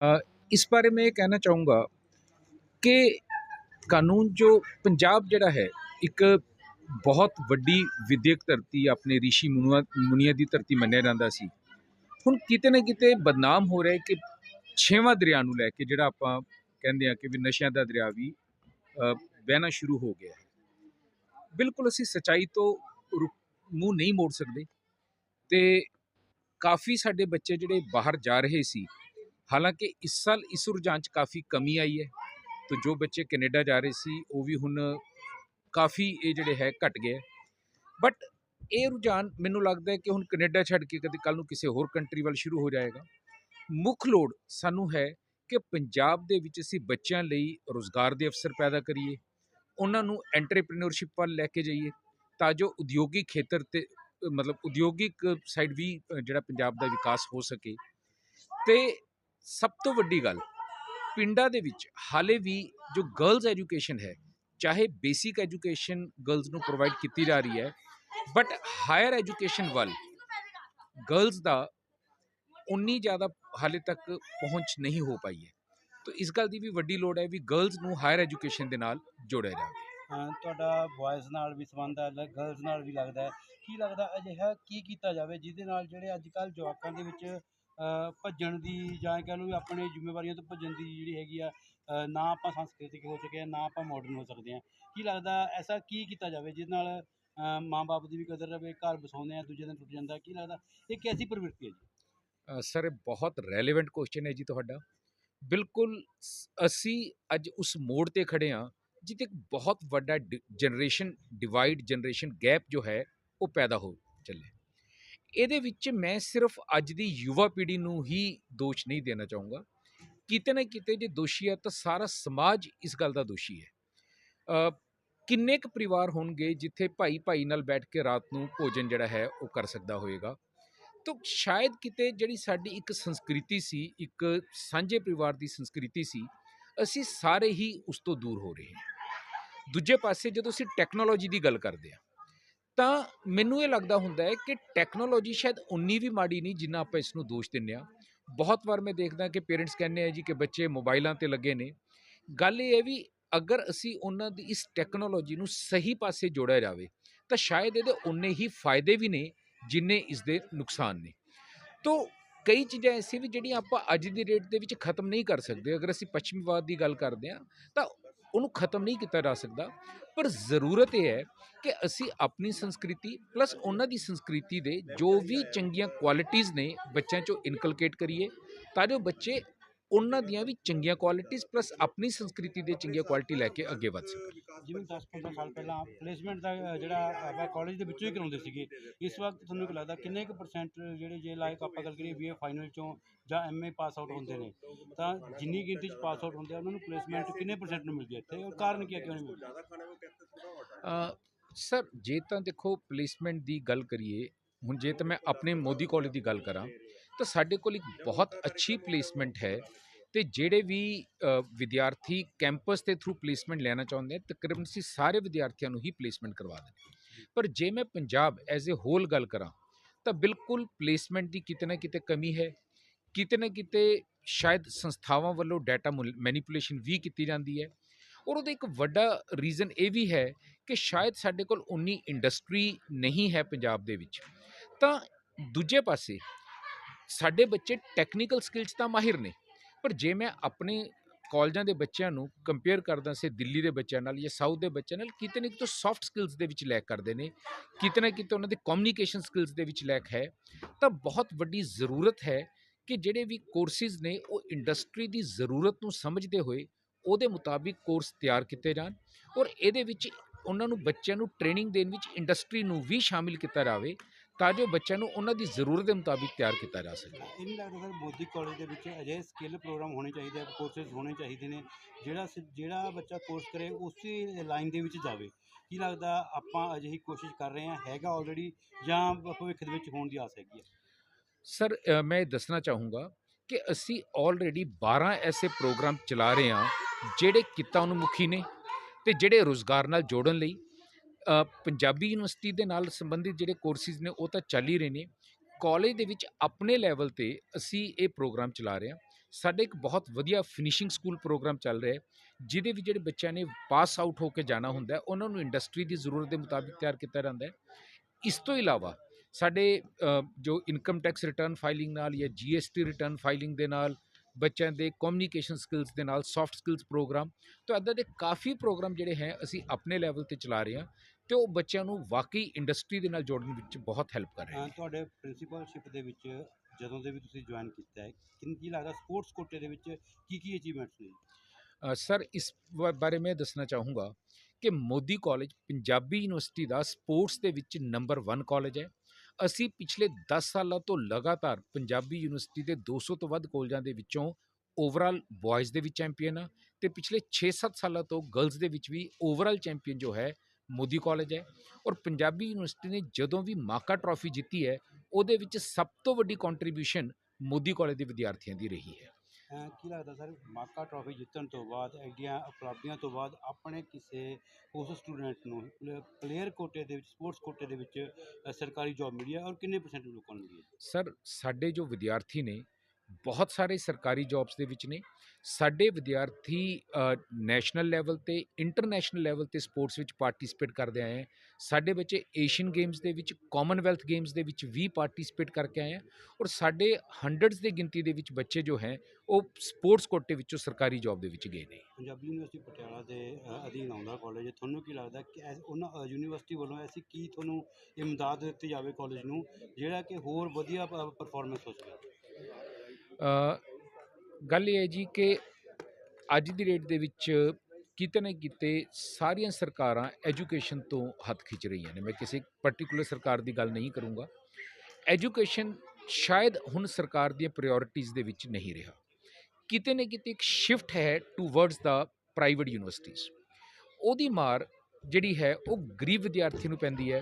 अ, इस बारे में ये कहना चाहूँगा ਕਿ ਕਾਨੂੰਨ ਜੋ ਪੰਜਾਬ ਜਿਹੜਾ ਹੈ ਇੱਕ ਬਹੁਤ ਵੱਡੀ ਵਿਦਿਅਕ ਧਰਤੀ ਆਪਣੇ ਰਿਸ਼ੀ ਮੁਨੀਆਂ ਮੁਨੀਆਂ ਦੀ ਧਰਤੀ ਮੰਨਿਆ ਜਾਂਦਾ ਸੀ ਹੁਣ ਕਿਤੇ ਨਾ ਕਿਤੇ ਬਦਨਾਮ ਹੋ ਰਿਹਾ ਹੈ ਕਿ ਛੇਵਾਂ ਦਰਿਆ ਨੂੰ ਲੈ ਕੇ ਜਿਹੜਾ ਆਪਾਂ ਕਹਿੰਦੇ ਆ ਕਿ ਵੀ ਨਸ਼ਿਆਂ ਦਾ ਦਰਿਆ ਵੀ ਅ, ਵਹਿਣਾ ਸ਼ੁਰੂ ਹੋ ਗਿਆ ਹੈ ਬਿਲਕੁਲ ਅਸੀਂ ਸਚਾਈ ਤੋਂ ਰੁਕ- ਮੂੰਹ ਨਹੀਂ ਮੋੜ ਸਕਦੇ ਤੇ ਕਾਫੀ ਸਾਡੇ ਬੱਚੇ ਜਿਹੜੇ ਬਾਹਰ ਜਾ ਰਹੇ ਸੀ ਹਾਲਾਂਕਿ ਇਸ ਸਾਲ ਇਸ ਰੁਝਾਨ 'ਚ ਕਾਫੀ ਕਮੀ ਆਈ ਹੈ, ਤੋ ਜੋ ਬੱਚੇ ਕੈਨੇਡਾ ਜਾ ਰਹੇ ਸੀ, ਉਹ ਵੀ ਹੁਣ ਕਾਫੀ ਇਹ ਜਿਹੜੇ ਹੈ ਘਟ ਗਏ ਬਟ ਇਹ ਰੁਝਾਨ ਮੈਨੂੰ ਲੱਗਦਾ ਹੈ ਕਿ ਹੁਣ ਕੈਨੇਡਾ ਛੱਡ ਕੇ ਕਦੇ ਕੱਲ ਨੂੰ ਕਿਸੇ ਹੋਰ ਕੰਟਰੀ ਵੱਲ ਸ਼ੁਰੂ ਹੋ ਜਾਏਗਾ। ਮੁੱਖ ਲੋੜ ਸਾਨੂੰ ਹੈ ਕਿ ਪੰਜਾਬ ਦੇ ਵਿੱਚ ਅਸੀਂ ਬੱਚਿਆਂ ਲਈ ਰੋਜ਼ਗਾਰ ਦੇ ਅਵਸਰ ਪੈਦਾ ਕਰੀਏ, ਉਹਨਾਂ ਨੂੰ ਐਂਟਰਪ੍ਰੀਨਿਓਰਸ਼ਿਪ ਵੱਲ ਲੈ ਕੇ ਜਾਈਏ, ਤਾਂ ਜੋ ਉਦਯੋਗਿਕ ਖੇਤਰ ਤੇ, ਮਤਲਬ ਉਦਯੋਗਿਕ ਸਾਈਡ ਵੀ ਜਿਹੜਾ ਪੰਜਾਬ ਦਾ ਵਿਕਾਸ ਹੋ ਸਕੇ। ਤੇ ਸਭ ਤੋਂ ਵੱਡੀ ਗੱਲ, ਪਿੰਡਾਂ ਦੇ ਵਿੱਚ ਹਾਲੇ ਵੀ ਜੋ ਗਰਲਸ ਐਜੂਕੇਸ਼ਨ ਹੈ, ਚਾਹੇ ਬੇਸਿਕ ਐਜੂਕੇਸ਼ਨ ਗਰਲਸ ਨੂੰ ਪ੍ਰੋਵਾਈਡ ਕੀਤੀ ਜਾ ਰਹੀ ਹੈ ਬਟ ਹਾਇਰ ਐਜੂਕੇਸ਼ਨ ਵੱਲ ਗਰਲਸ ਦਾ ਉਨੀ ਜ਼ਿਆਦਾ ਹਾਲੇ ਤੱਕ ਪਹੁੰਚ ਨਹੀਂ ਹੋ ਪਾਈ ਹੈ। ਤਾਂ ਇਸ ਗੱਲ ਦੀ ਵੀ ਵੱਡੀ ਲੋੜ ਹੈ ਵੀ ਗਰਲਸ ਨੂੰ ਹਾਇਰ ਐਜੂਕੇਸ਼ਨ ਦੇ ਨਾਲ ਜੋੜਿਆ ਜਾਵੇ। ਤੁਹਾਡਾ ਬॉयਜ਼ ਨਾਲ ਵੀ ਸੰਬੰਧ ਹੈ ਗਰਲਸ ਨਾਲ ਵੀ ਲੱਗਦਾ ਹੈ। ਕੀ ਲੱਗਦਾ ਅਜਿਹਾ ਕੀ ਕੀਤਾ ਜਾਵੇ ਜਿਹਦੇ ਨਾਲ ਜਿਹੜੇ ਅੱਜ ਕੱਲ੍ਹ ਜਵਾਕਾਂ ਦੇ ਵਿੱਚ ਭੱਜਣ ਦੀ ਜਾਂ ਕਹਿ ਲਓ ਵੀ ਆਪਣੇ ਜ਼ਿੰਮੇਵਾਰੀਆਂ ਤੋਂ ਭੱਜਣ ਦੀ ਜਿਹੜੀ ਹੈਗੀ ਆ ਨਾ ਆਪਾਂ ਸੰਸਕ੍ਰਿਤਿਕ ਹੋ ਸਕੇ ਹਾਂ ਨਾ ਆਪਾਂ ਮਾਡਰਨ ਹੋ ਸਕਦੇ ਹਾਂ। ਕੀ ਲੱਗਦਾ ਐਸਾ ਕੀ ਕੀਤਾ ਜਾਵੇ ਜਿਹਦੇ ਨਾਲ ਮਾਂ-ਬਾਪ ਦੀ ਵੀ ਕਦਰ ਰਵੇ, ਘਰ ਵਸਾਉਂਦੇ ਆ ਦੂਜੇ ਦਿਨ ਟੁੱਟ ਜਾਂਦਾ, ਕੀ ਲੱਗਦਾ? ਇਹ ਕੈਸੀ ਪ੍ਰਵਿਰਤੀ ਹੈ ਜੀ? ਸਰ ਬਹੁਤ ਰੈਲੇਵੈਂਟ ਕੁਐਸਚਨ ਹੈ ਜੀ ਤੁਹਾਡਾ। ਬਿਲਕੁਲ ਅਸੀਂ ਅੱਜ ਉਸ ਮੋੜ ਤੇ ਖੜੇ ਹਾਂ, ਜਿੱਥੇ ਇੱਕ ਬਹੁਤ ਵੱਡਾ ਜਨਰੇਸ਼ਨ ਡਿਵਾਈਡ ਜਨਰੇਸ਼ਨ ਗੈਪ ਜੋ ਹੈ, ਉਹ ਪੈਦਾ ਹੋ ਚੱਲੇ ਇਹਦੇ ਵਿੱਚ ਮੈਂ ਸਿਰਫ ਅੱਜ ਦੀ ਯੁਵਾ ਪੀੜ੍ਹੀ ਨੂੰ ਹੀ ਦੋਸ਼ ਨਹੀਂ ਦੇਣਾ ਚਾਹੂੰਗਾ। ਕਿਤੇ ਨਾ ਕਿਤੇ ਜੇ ਦੋਸ਼ੀ ਹੈ ਤਾਂ ਸਾਰਾ ਸਮਾਜ ਇਸ ਗੱਲ ਦਾ ਦੋਸ਼ੀ ਹੈ। ਕਿੰਨੇ ਕੁ ਪਰਿਵਾਰ ਹੋਣਗੇ ਜਿੱਥੇ ਭਾਈ ਭਾਈ ਨਾਲ ਬੈਠ ਕੇ ਰਾਤ ਨੂੰ ਭੋਜਨ ਜਿਹੜਾ ਹੈ ਉਹ ਕਰ ਸਕਦਾ ਹੋਏਗਾ? ਤਾਂ ਸ਼ਾਇਦ ਕਿਤੇ ਜਿਹੜੀ ਸਾਡੀ ਇੱਕ ਸੰਸਕ੍ਰਿਤੀ ਸੀ, ਇੱਕ ਸਾਂਝੇ ਪਰਿਵਾਰ ਦੀ ਸੰਸਕ੍ਰਿਤੀ ਸੀ, ਅਸੀਂ ਸਾਰੇ ਹੀ ਉਸ ਤੋਂ ਦੂਰ ਹੋ ਰਹੇ ਹਾਂ। ਦੂਜੇ ਪਾਸੇ ਜਦੋਂ ਅਸੀਂ ਟੈਕਨੋਲੋਜੀ ਦੀ ਗੱਲ ਕਰਦੇ ਹਾਂ ਤਾਂ ਮੈਨੂੰ ਇਹ ਲੱਗਦਾ ਹੁੰਦਾ ਹੈ ਕਿ ਟੈਕਨੋਲੋਜੀ ਸ਼ਾਇਦ ਉਨੀ ਵੀ ਮਾੜੀ ਨਹੀਂ ਜਿੰਨਾ ਆਪਾਂ ਇਸ ਨੂੰ ਦੋਸ਼ ਦਿੰਦੇ ਹਾਂ। ਬਹੁਤ ਵਾਰ ਮੈਂ ਦੇਖਦਾ ਕਿ ਪੇਰੈਂਟਸ ਕਹਿੰਦੇ ਆ ਜੀ ਕਿ ਬੱਚੇ ਮੋਬਾਈਲਾਂ ਤੇ ਲੱਗੇ ਨੇ। ਗੱਲ ਇਹ ਹੈ ਵੀ ਅਗਰ ਅਸੀਂ ਉਹਨਾਂ ਦੀ ਇਸ ਟੈਕਨੋਲੋਜੀ ਨੂੰ ਸਹੀ ਪਾਸੇ ਜੋੜਿਆ ਜਾਵੇ, ਤਾਂ ਸ਼ਾਇਦ ਇਹਦੇ ਉਨੇ ਹੀ ਫਾਇਦੇ ਵੀ ਨੇ ਜਿੰਨੇ ਇਸ ਦੇ ਨੁਕਸਾਨ ਨੇ। ਤੋ ਕਈ ਚੀਜ਼ਾਂ ਐਸੀ ਵੀ ਜਿਹੜੀਆਂ ਆਪਾਂ ਅੱਜ ਦੀ ਡੇਟ ਦੇ ਵਿੱਚ ਖਤਮ ਨਹੀਂ ਕਰ ਸਕਦੇ। ਅਗਰ ਅਸੀਂ ਪੱਛਮੀਵਾਦ ਦੀ ਗੱਲ ਕਰਦੇ ਹਾਂ, ਤਾਂ ਉਹਨੂੰ ਖਤਮ ਨਹੀਂ ਕੀਤਾ ਜਾ ਸਕਦਾ। ਪਰ ਜ਼ਰੂਰਤ ਇਹ ਹੈ ਕਿ ਅਸੀਂ ਆਪਣੀ ਸੰਸਕ੍ਰਿਤੀ ਪਲੱਸ ਉਹਨਾਂ ਦੀ ਸੰਸਕ੍ਰਿਤੀ ਦੇ ਜੋ ਵੀ ਚੰਗੀਆਂ ਕੁਆਲਿਟੀਆਂ ਨੇ ਬੱਚਿਆਂ 'ਚੋਂ ਇਨਕਲਕੇਟ ਕਰੀਏ ਤਾਂ ਜੋ ਬੱਚੇ ਉਹਨਾਂ ਦੀਆਂ ਵੀ ਚੰਗੀਆਂ ਕੁਆਲਿਟੀਆਂ ਪਲੱਸ ਆਪਣੀ ਸੰਸਕ੍ਰਿਤੀ ਦੇ ਚੰਗੀਆਂ ਕੁਆਲਿਟੀ ਲੈ ਕੇ ਅੱਗੇ ਵੱਧ ਸਕਣ ਜਿਵੇਂ 10-15 ਸਾਲ ਪਹਿਲਾਂ ਪਲੇਸਮੈਂਟ ਦਾ ਜਿਹੜਾ ਆਪਾਂ ਕਾਲਜ ਦੇ ਵਿੱਚੋਂ ਹੀ ਕਰਾਉਂਦੇ ਸੀਗੇ ਇਸ ਵਕਤ ਤੁਹਾਨੂੰ ਕੀ ਲੱਗਦਾ ਕਿੰਨੇ ਕੁ ਪਰਸੈਂਟ ਜਿਹੜੇ ਜੇ ਲਾਈਕ ਆਪਾਂ ਗੱਲ ਕਰੀਏ ਬੀਏ ਫਾਈਨਲ ਚੋਂ ਜਾਂ ਐਮਏ ਪਾਸ ਆਊਟ ਹੁੰਦੇ ਨੇ ਤਾਂ ਜਿੰਨੀ ਗਿਣਤੀ ਚ ਪਾਸ ਆਊਟ ਹੁੰਦੇ ਆ ਉਹਨਾਂ ਨੂੰ ਪਲੇਸਮੈਂਟ ਕਿੰਨੇ ਪਰਸੈਂਟ ਨੂੰ ਮਿਲਦੀ ਹੈ ਇੱਥੇ? ਔਰ ਕਾਰਨ ਕੀ ਹੈ ਕਿਉਂ ਨਹੀਂ ਮਿਲਦੀ? ਸਰ ਜੇ ਤਾਂ ਦੇਖੋ ਪਲੇਸਮੈਂਟ ਦੀ ਗੱਲ ਕਰੀਏ ਹੁਣ ਜੇ ਤਾਂ ਮੈਂ ਆਪਣੇ ਮੋਦੀ ਕਾਲਜ ਦੀ ਗੱਲ ਕਰਾਂ ਤਾਂ ਸਾਡੇ ਕੋਲ ਇੱਕ ਬਹੁਤ ਅੱਛੀ ਪਲੇਸਮੈਂਟ ਹੈ ਤੇ ਜਿਹੜੇ ਵੀ ਵਿਦਿਆਰਥੀ ਕੈਂਪਸ ਦੇ ਥਰੂ ਪਲੇਸਮੈਂਟ ਲੈਣਾ ਚਾਹੁੰਦੇ ਆ ਤਕਰੀਬਨ ਅਸੀਂ ਸਾਰੇ ਵਿਦਿਆਰਥੀਆਂ ਨੂੰ ਹੀ ਪਲੇਸਮੈਂਟ ਕਰਵਾ ਦਿੰਦੇ ਪਰ ਜੇ ਮੈਂ ਪੰਜਾਬ ਐਜ਼ ਅ ਹੋਲ ਗੱਲ ਕਰਾਂ ਤਾਂ ਬਿਲਕੁਲ ਪਲੇਸਮੈਂਟ ਦੀ ਕਿਤੇ ਨਾ ਕਿਤੇ ਕਮੀ ਹੈ। ਕਿਤੇ ਨਾ ਕਿਤੇ ਸ਼ਾਇਦ ਸੰਸਥਾਵਾਂ ਵੱਲੋਂ ਡਾਟਾ ਮੈਨੀਪੂਲੇਸ਼ਨ ਵੀ ਕੀਤੀ ਜਾਂਦੀ ਹੈ। ਔਰ ਉਹਦਾ ਇੱਕ ਵੱਡਾ ਰੀਜ਼ਨ ਇਹ ਵੀ ਹੈ ਕਿ ਸ਼ਾਇਦ ਸਾਡੇ ਕੋਲ ਉਨੀ ਇੰਡਸਟਰੀ ਨਹੀਂ ਹੈ ਪੰਜਾਬ ਦੇ ਵਿੱਚ। ਤਾਂ ਦੂਜੇ ਪਾਸੇ ਸਾਡੇ ਬੱਚੇ ਟੈਕਨੀਕਲ ਸਕਿੱਲਸ ਤਾਂ ਮਾਹਿਰ ਨੇ, ਪਰ ਜੇ ਮੈਂ ਆਪਣੇ ਕਾਲਜਾਂ ਦੇ ਬੱਚਿਆਂ ਨੂੰ ਕੰਪੇਅਰ ਕਰਦਾ ਸੇ, ਦਿੱਲੀ ਦੇ ਬੱਚਿਆਂ ਨਾਲ ਜਾਂ ਸਾਊਥ ਦੇ ਬੱਚਿਆਂ ਨਾਲ, ਕਿਤੇ ਨਾ ਕਿਤੇ ਸੌਫਟ ਸਕਿੱਲਸ ਦੇ ਵਿੱਚ ਲੈਕ ਕਰਦੇ ਨੇ, ਕਿਤੇ ਨਾ ਕਿਤੇ ਉਹਨਾਂ ਦੇ ਕਮਿਊਨੀਕੇਸ਼ਨ ਸਕਿੱਲਸ ਦੇ ਵਿੱਚ ਲੈਕ ਹੈ, ਤਾਂ ਬਹੁਤ ਵੱਡੀ ਜ਼ਰੂਰਤ ਹੈ ਕਿ ਜਿਹੜੇ ਵੀ ਕੋਰਸਿਸ ਨੇ, ਉਹ ਇੰਡਸਟਰੀ ਦੀ ਜ਼ਰੂਰਤ ਨੂੰ ਸਮਝਦੇ ਹੋਏ ਉਹਦੇ ਮੁਤਾਬਿਕ ਕੋਰਸ ਤਿਆਰ ਕੀਤੇ ਜਾਣ ਔਰ ਇਹਦੇ ਵਿੱਚ ਉਹਨਾਂ ਨੂੰ ਬੱਚਿਆਂ ਨੂੰ ਟ੍ਰੇਨਿੰਗ ਦੇਣ ਵਿੱਚ ਇੰਡਸਟਰੀ ਨੂੰ ਵੀ ਸ਼ਾਮਿਲ ਕੀਤਾ ਜਾਵੇ ਤਾਂ ਜੋ ਬੱਚਿਆਂ ਨੂੰ ਉਹਨਾਂ ਦੀ ਜ਼ਰੂਰਤ ਦੇ ਮੁਤਾਬਿਕ ਤਿਆਰ ਕੀਤਾ ਜਾ ਸਕੇ। ਇਹ ਨਹੀਂ ਲੱਗਦਾ ਸਰ ਮੋਦੀ ਕਾਲਜ ਦੇ ਵਿੱਚ ਅਜਿਹੇ ਸਕਿੱਲ ਪ੍ਰੋਗਰਾਮ ਹੋਣੇ ਚਾਹੀਦੇ ਆ ਕੋਰਸਿਸ ਹੋਣੇ ਚਾਹੀਦੇ ਨੇ ਜਿਹੜਾ ਸ- ਜਿਹੜਾ ਬੱਚਾ ਕੋਰਸ ਕਰੇ ਉਸੇ ਲਾਈਨ ਦੇ ਵਿੱਚ ਜਾਵੇ। ਕੀ ਲੱਗਦਾ ਆਪਾਂ ਅਜਿਹੀ ਕੋਸ਼ਿਸ਼ ਕਰ ਰਹੇ ਹਾਂ ਹੈਗਾ ਆਲਰੇਡੀ ਜਾਂ ਭਵਿੱਖ ਦੇ ਵਿੱਚ ਹੋਣ ਦੀ ਆਸ ਹੈਗੀ ਹੈ ਸਰ ਅ, ਮੈਂ ਇਹ ਦੱਸਣਾ ਚਾਹੂੰਗਾ ਕਿ ਅਸੀਂ ਆਲਰੇਡੀ 12 ਐਸੇ ਪ੍ਰੋਗਰਾਮ ਚਲਾ ਰਹੇ ਹਾਂ ਜਿਹੜੇ ਕਿੱਤਾ ਉਨਮੁਖੀ ਨੇ ਤੇ ਜਿਹੜੇ ਰੋਜ਼ਗਾਰ ਨਾਲ ਜੋੜਨ ਲਈ ਪੰਜਾਬੀ ਯੂਨੀਵਰਸਿਟੀ ਦੇ ਨਾਲ ਸੰਬੰਧਿਤ ਜਿਹੜੇ ਕੋਰਸਿਸ ਨੇ, ਉਹ ਤਾਂ ਚੱਲ ਹੀ ਰਹੇ ਨੇ। ਕਾਲਜ ਦੇ ਵਿੱਚ ਆਪਣੇ ਲੈਵਲ ਤੇ ਅਸੀਂ ਇਹ ਪ੍ਰੋਗਰਾਮ ਚਲਾ ਰਹੇ ਹਾਂ। ਸਾਡੇ ਇੱਕ ਬਹੁਤ ਵਧੀਆ ਫਿਨਿਸ਼ਿੰਗ ਸਕੂਲ ਪ੍ਰੋਗਰਾਮ ਚੱਲ ਰਿਹਾ ਹੈ, ਜਿਹਦੇ ਵਿੱਚ ਜਿਹੜੇ ਬੱਚਿਆਂ ਨੇ ਪਾਸ ਆਊਟ ਹੋ ਕੇ ਜਾਣਾ ਹੁੰਦਾ ਉਹਨਾਂ ਨੂੰ ਇੰਡਸਟਰੀ ਦੀ ਜ਼ਰੂਰਤ ਦੇ ਮੁਤਾਬਿਕ ਤਿਆਰ ਕੀਤਾ ਜਾਂਦਾ ਹੈ। ਇਸ ਤੋਂ ਇਲਾਵਾ ਸਾਡੇ ਜੋ ਇਨਕਮ ਟੈਕਸ ਰਿਟਰਨ ਫਾਈਲਿੰਗ ਨਾਲ ਜਾਂ ਜੀਐਸਟੀ ਰਿਟਰਨ ਫਾਈਲਿੰਗ ਦੇ ਨਾਲ, ਬੱਚਿਆਂ ਦੇ ਕਮਿਊਨੀਕੇਸ਼ਨ ਸਕਿੱਲਸ ਦੇ ਨਾਲ ਸੌਫਟ ਸਕਿੱਲਸ ਪ੍ਰੋਗਰਾਮ ਤਾਂ ਇੱਦਾਂ ਦੇ ਕਾਫੀ ਪ੍ਰੋਗਰਾਮ ਜਿਹੜੇ ਹੈ, ਅਸੀਂ ਆਪਣੇ ਲੈਵਲ ਤੇ ਚਲਾ ਰਹੇ ਹਾਂ। ਤੇ ਉਹ ਬੱਚਿਆਂ ਨੂੰ ਵਾਕਈ ਇੰਡਸਟਰੀ ਦੇ ਨਾਲ ਜੋੜਨ ਵਿੱਚ ਬਹੁਤ ਹੈਲਪ ਕਰ ਰਹੇ ਨੇ। ਤੁਹਾਡੇ ਪ੍ਰਿੰਸੀਪਲਸ਼ਿਪ ਦੇ ਵਿੱਚ ਜਦੋਂ ਦੇ ਵੀ ਤੁਸੀਂ ਜੁਆਇਨ ਕੀਤਾ ਹੈ ਕਿੰਨ ਕੀ ਲੱਗਦਾ ਸਪੋਰਟਸ ਕੋਟੇ ਦੇ ਵਿੱਚ ਕੀ ਕੀ ਅਚੀਵਮੈਂਟਸ ਨੇ? ਅ, ਸਰ ਇਸ ਬ- ਬਾਰੇ ਮੈਂ ਦੱਸਣਾ ਚਾਹੂੰਗਾ ਕਿ ਮੋਦੀ ਕਾਲਜ ਪੰਜਾਬੀ ਯੂਨੀਵਰਸਿਟੀ ਦਾ ਸਪੋਰਟਸ ਦੇ ਵਿੱਚ ਨੰਬਰ 1 ਕਾਲਜ ਹੈ। ਅਸੀਂ ਪਿਛਲੇ 10 ਸਾਲਾਂ ਤੋਂ ਲਗਾਤਾਰ ਪੰਜਾਬੀ ਯੂਨੀਵਰਸਿਟੀ ਦੇ 200 ਤੋਂ ਵੱਧ ਕਾਲਜਾਂ ਦੇ ਵਿੱਚੋਂ ਓਵਰਆਲ ਬॉयਜ਼ ਦੇ ਵਿੱਚ ਚੈਂਪੀਅਨ ਆ ਤੇ ਪਿਛਲੇ 6-7 ਸਾਲਾਂ ਤੋਂ ਗਰਲਸ ਦੇ ਵਿੱਚ ਵੀ ਓਵਰਆਲ ਚੈਂਪੀਅਨ ਜੋ ਹੈ ਮੋਦੀ ਕਾਲਜ ਹੈ ਔਰ ਪੰਜਾਬੀ ਯੂਨੀਵਰਸਿਟੀ ਨੇ ਜਦੋਂ ਵੀ ਮਾਕਾ ਟਰਾਫੀ ਜਿੱਤੀ ਹੈ ਉਹਦੇ ਵਿੱਚ ਸਭ ਤੋਂ ਵੱਡੀ ਕੰਟਰੀਬਿਊਸ਼ਨ ਮੋਦੀ ਕਾਲਜ ਦੇ ਵਿਦਿਆਰਥੀਆਂ ਦੀ ਰਹੀ ਹੈ। ਕੀ ਲੱਗਦਾ ਸਰ ਮਾਕਾ ਟਰਾਫੀ ਜਿੱਤਣ ਤੋਂ ਬਾਅਦ ਐਡੀਆਂ ਉਪਲਬਧੀਆਂ ਤੋਂ ਬਾਅਦ ਆਪਣੇ ਕਿਸੇ ਉਸ ਸਟੂਡੈਂਟ ਨੂੰ ਪਲੇਅਰ ਕੋਟੇ ਦੇ ਵਿੱਚ ਸਪੋਰਟਸ ਕੋਟੇ ਦੇ ਵਿੱਚ ਸਰਕਾਰੀ ਜੌਬ ਮਿਲੀ ਹੈ ਔਰ ਕਿੰਨੇ ਪਰਸੈਂਟ ਲੋਕਾਂ ਨੂੰ ਮਿਲੀ ਹੈ? ਸਰ ਸਾਡੇ ਜੋ ਵਿਦਿਆਰਥੀ ਨੇ ਬਹੁਤ ਸਾਰੇ ਸਰਕਾਰੀ ਜੌਬਸ ਦੇ ਵਿੱਚ ਨੇ। ਸਾਡੇ ਵਿਦਿਆਰਥੀ ਨੈਸ਼ਨਲ ਲੈਵਲ ਤੇ, ਇੰਟਰਨੈਸ਼ਨਲ ਲੈਵਲ ਤੇ ਸਪੋਰਟਸ ਵਿੱਚ ਪਾਰਟਿਸਿਪੇਟ ਕਰਦੇ ਆਏ ਹੈ ਸਾਡੇ ਬੱਚੇ ਏਸ਼ੀਅਨ ਗੇਮਸ ਦੇ ਵਿੱਚ, ਕਾਮਨਵੈਲਥ ਗੇਮਸ ਦੇ ਵਿੱਚ ਵੀ ਪਾਰਟਿਸਿਪੇਟ ਕਰਕੇ ਆਏ ਹੈ ਔਰ ਸਾਡੇ ਹੰਡਰਡਸ ਦੀ ਗਿਣਤੀ ਦੇ ਵਿੱਚ ਬੱਚੇ ਜੋ ਹੈ, ਉਹ ਸਪੋਰਟਸ ਕੋਟੇ ਵਿੱਚੋਂ ਸਰਕਾਰੀ ਜੌਬ ਦੇ ਵਿੱਚ ਗਏ ਨੇ। ਪੰਜਾਬੀ ਯੂਨੀਵਰਸਿਟੀ ਪਟਿਆਲਾ ਦੇ ਅਧੀਨ ਆਉਂਦਾ ਕਾਲਜ ਤੁਹਾਨੂੰ ਕੀ ਲੱਗਦਾ ਕਿ ਉਹਨਾਂ ਯੂਨੀਵਰਸਿਟੀ ਵੱਲੋਂ ਐਸੀ ਕੀ ਤੁਹਾਨੂੰ ਇਮਦਾਦ ਦਿੱਤੀ ਜਾਵੇ ਕਾਲਜ ਨੂੰ, ਜਿਹੜਾ ਕਿ ਹੋਰ ਵਧੀਆ ਪਰਫਾਰਮੈਂਸ ਹੋ ਸਕੇ? ਗੱਲ ਇਹ ਹੈ ਜੀ ਕਿ ਅੱਜ ਦੀ ਡੇਟ ਦੇ ਵਿੱਚ ਕਿਤੇ ਨਾ ਕਿਤੇ ਸਾਰੀਆਂ ਸਰਕਾਰਾਂ ਐਜੂਕੇਸ਼ਨ ਤੋਂ ਹੱਥ ਖਿੱਚ ਰਹੀਆਂ ਨੇ। ਮੈਂ ਕਿਸੇ ਪਾਰਟਿਕੂਲਰ ਸਰਕਾਰ ਦੀ ਗੱਲ ਨਹੀਂ ਕਰੂੰਗਾ। ਐਜੂਕੇਸ਼ਨ ਸ਼ਾਇਦ ਹੁਣ ਸਰਕਾਰ ਦੀਆਂ ਪ੍ਰਾਇੋਰਟੀਜ਼ ਦੇ ਵਿੱਚ ਨਹੀਂ ਰਿਹਾ। ਕਿਤੇ ਨਾ ਕਿਤੇ ਇੱਕ ਸ਼ਿਫਟ ਹੈ ਟੂਵਰਡਸ ਦਾ ਪ੍ਰਾਈਵੇਟ ਯੂਨੀਵਰਸਿਟੀਜ਼ ਉਹਦੀ ਮਾਰ ਜਿਹੜੀ ਹੈ ਉਹ ਗਰੀਬ ਵਿਦਿਆਰਥੀ ਨੂੰ ਪੈਂਦੀ ਹੈ।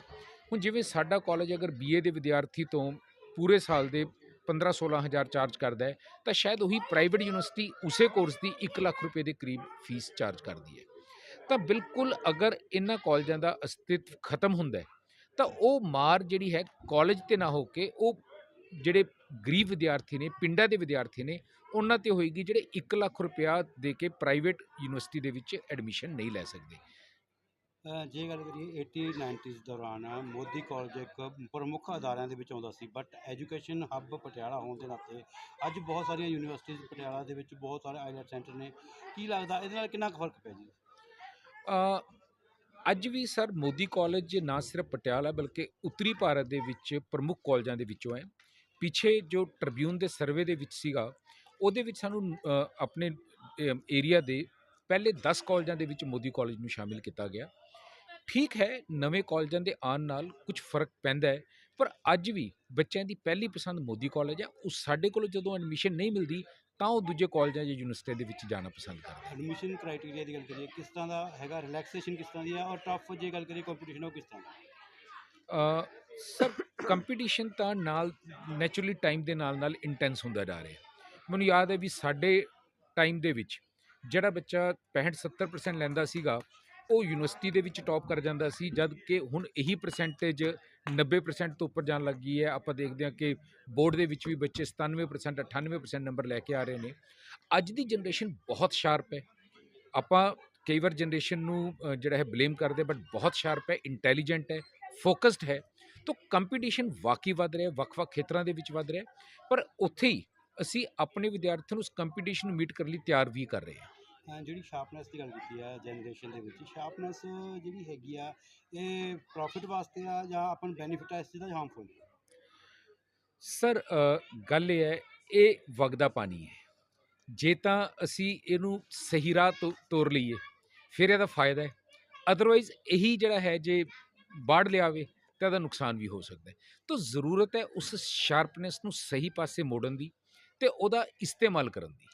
ਹੁਣ ਜਿਵੇਂ ਸਾਡਾ ਕਾਲਜ ਅਗਰ ਬੀਏ ਦੇ ਵਿਦਿਆਰਥੀ ਤੋਂ ਪੂਰੇ ਸਾਲ ਦੇ 15 16 ਹਜ਼ਾਰ ਚਾਰਜ ਕਰਦਾ ਹੈ, ਤਾਂ ਸ਼ਾਇਦ ਉਹੀ ਪ੍ਰਾਈਵੇਟ ਯੂਨੀਵਰਸਿਟੀ ਉਸੇ ਕੋਰਸ ਦੀ 1 ਲੱਖ ਰੁਪਏ ਦੇ ਕਰੀਬ ਫੀਸ ਚਾਰਜ ਕਰਦੀ ਹੈ। ਤਾਂ ਬਿਲਕੁਲ ਅਗਰ ਇਹਨਾਂ ਕਾਲਜਾਂ ਦਾ ਅਸਤਿਤਵ ਖਤਮ ਹੁੰਦਾ ਹੈ, ਤਾਂ ਉਹ ਮਾਰ ਜਿਹੜੀ ਹੈ ਕਾਲਜ ਤੇ ਨਾ ਹੋ ਕੇ ਉਹ ਜਿਹੜੇ ਗਰੀਬ ਵਿਦਿਆਰਥੀ ਨੇ, ਪਿੰਡਾਂ ਦੇ ਵਿਦਿਆਰਥੀ ਨੇ, ਉਹਨਾਂ ਤੇ ਹੋਏਗੀ ਜਿਹੜੇ 1 ਲੱਖ ਰੁਪਇਆ ਦੇ ਕੇ ਪ੍ਰਾਈਵੇਟ ਯੂਨੀਵਰਸਿਟੀ ਦੇ ਵਿੱਚ ਐਡਮਿਸ਼ਨ ਨਹੀਂ ਲੈ ਸਕਦੇ। ਜੇ ਗੱਲ ਕਰੀਏ 80 90s ਦੌਰਾਨ ਮੋਦੀ ਕਾਲਜ ਇੱਕ ਪ੍ਰਮੁੱਖ ਅਦਾਰਿਆਂ ਦੇ ਵਿੱਚ ਆਉਂਦਾ ਸੀ ਬਟ ਐਜੂਕੇਸ਼ਨ ਹੱਬ ਪਟਿਆਲਾ ਹੋਣ ਦੇ ਨਾਤੇ ਅੱਜ ਬਹੁਤ ਸਾਰੀਆਂ ਯੂਨੀਵਰਸਿਟੀਜ਼ ਪਟਿਆਲਾ ਦੇ ਵਿੱਚ ਬਹੁਤ ਸਾਰੇ ਆਈਲੈਟ ਸੈਂਟਰ ਨੇ। ਕੀ ਲੱਗਦਾ, ਇਹਦੇ ਨਾਲ ਕਿੰਨਾ ਕੁ ਫ਼ਰਕ ਪੈ ਜੀ? ਅੱਜ ਵੀ ਸਰ ਮੋਦੀ ਕਾਲਜ ਨਾ ਸਿਰਫ ਪਟਿਆਲਾ ਬਲਕਿ ਉੱਤਰੀ ਭਾਰਤ ਦੇ ਵਿੱਚ ਪ੍ਰਮੁੱਖ ਕਾਲਜਾਂ ਦੇ ਵਿੱਚੋਂ ਹੈ। ਪਿੱਛੇ ਜੋ ਟ੍ਰਿਬਿਊਨ ਦੇ ਸਰਵੇ ਦੇ ਵਿੱਚ ਸੀਗਾ, ਉਹਦੇ ਵਿੱਚ ਸਾਨੂੰ ਆਪਣੇ ਏਰੀਆ ਦੇ ਪਹਿਲੇ 10 ਕਾਲਜਾਂ ਦੇ ਵਿੱਚ ਮੋਦੀ ਕਾਲਜ ਨੂੰ ਸ਼ਾਮਿਲ ਕੀਤਾ ਗਿਆ। ਠੀਕ ਹੈ ਨਵੇਂ ਕਾਲਜਾਂ ਦੇ ਆਉਣ ਨਾਲ ਕੁਝ ਫ਼ਰਕ ਪੈਂਦਾ ਹੈ ਪਰ ਅੱਜ ਵੀ ਬੱਚਿਆਂ ਦੀ ਪਹਿਲੀ ਪਸੰਦ ਮੋਦੀ ਕਾਲਜ ਹੈ ਉਹ ਸਾਡੇ ਕੋਲ ਜਦੋਂ ਐਡਮਿਸ਼ਨ ਨਹੀਂ ਮਿਲਦੀ ਤਾਂ ਉਹ ਦੂਜੇ ਕਾਲਜਾਂ ਜਾਂ ਯੂਨੀਵਰਸਿਟੀਆਂ ਦੇ ਵਿੱਚ ਜਾਣਾ ਪਸੰਦ ਕਰਦੇ ਐਡਮਿਸ਼ਨ ਕ੍ਰਾਈਟੇਰੀਆ ਦੀ ਗੱਲ ਕਰੀਏ ਕਿਸ ਤਰ੍ਹਾਂ ਦਾ ਹੈਗਾ ਰਿਲੈਕਸੇਸ਼ਨ ਕਿਸ ਤਰ੍ਹਾਂ ਦੀ ਹੈ ਔਰ ਟਫ ਜੇ ਗੱਲ ਕਰੀਏ ਕੰਪੀਟੀਸ਼ਨ ਉਹ ਕਿਸ ਤਰ੍ਹਾਂ ਦਾ ਸਰ ਕੰਪੀਟੀਸ਼ਨ ਤਾਂ ਨਾਲ ਨੈਚੁਰਲੀ ਟਾਈਮ ਦੇ ਨਾਲ ਨਾਲ ਇੰਟੈਂਸ ਹੁੰਦਾ ਜਾ ਰਿਹਾ ਮੈਨੂੰ ਯਾਦ ਹੈ ਵੀ ਸਾਡੇ ਟਾਈਮ ਦੇ ਵਿੱਚ ਜਿਹੜਾ ਬੱਚਾ 65 70% ਲੈਂਦਾ ਸੀਗਾ ਉਹ ਯੂਨੀਵਰਸਿਟੀ ਦੇ ਵਿੱਚ ਟੌਪ ਕਰ ਜਾਂਦਾ ਸੀ, ਜਦ ਕਿ ਹੁਣ ਇਹੀ ਪਰਸੈਂਟੇਜ 90% ਤੋਂ ਉੱਪਰ ਜਾਣ ਲੱਗੀ ਹੈ। ਆਪਾਂ ਦੇਖਦੇ ਹਾਂ ਕਿ ਬੋਰਡ ਦੇ ਵਿੱਚ ਵੀ ਬੱਚੇ 97% 98% ਨੰਬਰ ਲੈ ਕੇ ਆ ਰਹੇ ਨੇ। ਅੱਜ ਦੀ ਜਨਰੇਸ਼ਨ ਬਹੁਤ ਸ਼ਾਰਪ ਹੈ। ਆਪਾਂ ਕਈ ਵਾਰ ਜਨਰੇਸ਼ਨ ਨੂੰ ਜਿਹੜਾ ਹੈ ਬਲੇਮ ਕਰਦੇ ਬਟ ਬਹੁਤ ਸ਼ਾਰਪ ਹੈ ਇੰਟੈਲੀਜੈਂਟ ਹੈ ਫੋਕਸਡ ਹੈ। ਤਾਂ ਕੰਪੀਟੀਸ਼ਨ ਵਾਕਈ ਵੱਧ ਰਿਹਾ, ਵੱਖ-ਵੱਖ ਖੇਤਰਾਂ ਦੇ ਵਿੱਚ ਵੱਧ ਰਿਹਾ, ਪਰ ਉੱਥੇ ਹੀ ਅਸੀਂ ਆਪਣੇ ਵਿਦਿਆਰਥੀਆਂ ਨੂੰ ਉਸ ਕੰਪੀਟੀਸ਼ਨ ਨੂੰ ਮੀਟ ਕਰਨ ਲਈ ਤਿਆਰ ਵੀ ਕਰ ਰਹੇ ਹਾਂ। ਜਿਹੜੀ ਸ਼ਾਰਪਨੈਸ ਦੀ ਗੱਲ ਕੀਤੀ ਆ ਜਨਰੇਸ਼ਨ ਦੇ ਵਿੱਚ ਸ਼ਾਰਪਨੈਸ ਜਿਹੜੀ ਹੈਗੀ ਆ, ਇਹ ਪ੍ਰੋਫਿਟ ਵਾਸਤੇ ਆ ਜਾਂ ਆਪਾਂ ਨੂੰ ਬੈਨੀਫਿਟ ਆ, ਇਸ ਚੀਜ਼ ਦਾ ਹਾਰਮਫੁਲ ਸਰ ਗੱਲ ਇਹ ਹੈ, ਇਹ ਵਗਦਾ ਪਾਣੀ ਹੈ। ਜੇ ਤਾਂ ਅਸੀਂ ਇਹਨੂੰ ਸਹੀ ਰਾਹ ਤੋਂ, ਤੋਰ ਲਈਏ, ਫਿਰ ਇਹਦਾ ਫਾਇਦਾ ਹੈ। ਅਦਰਵਾਈਜ਼ ਇਹੀ ਜਿਹੜਾ ਹੈ, ਜੇ ਬਾੜ ਲਿਆਵੇ, ਤਾਂ ਇਹਦਾ ਨੁਕਸਾਨ ਵੀ ਹੋ ਸਕਦਾ ਹੈ। ਤਾਂ ਜ਼ਰੂਰਤ ਹੈ ਉਸ ਸ਼ਾਰਪਨੈਸ ਨੂੰ ਸਹੀ ਪਾਸੇ ਮੋੜਨ ਦੀ ਤੇ ਉਹਦਾ ਇਸਤੇਮਾਲ ਕਰਨ ਦੀ।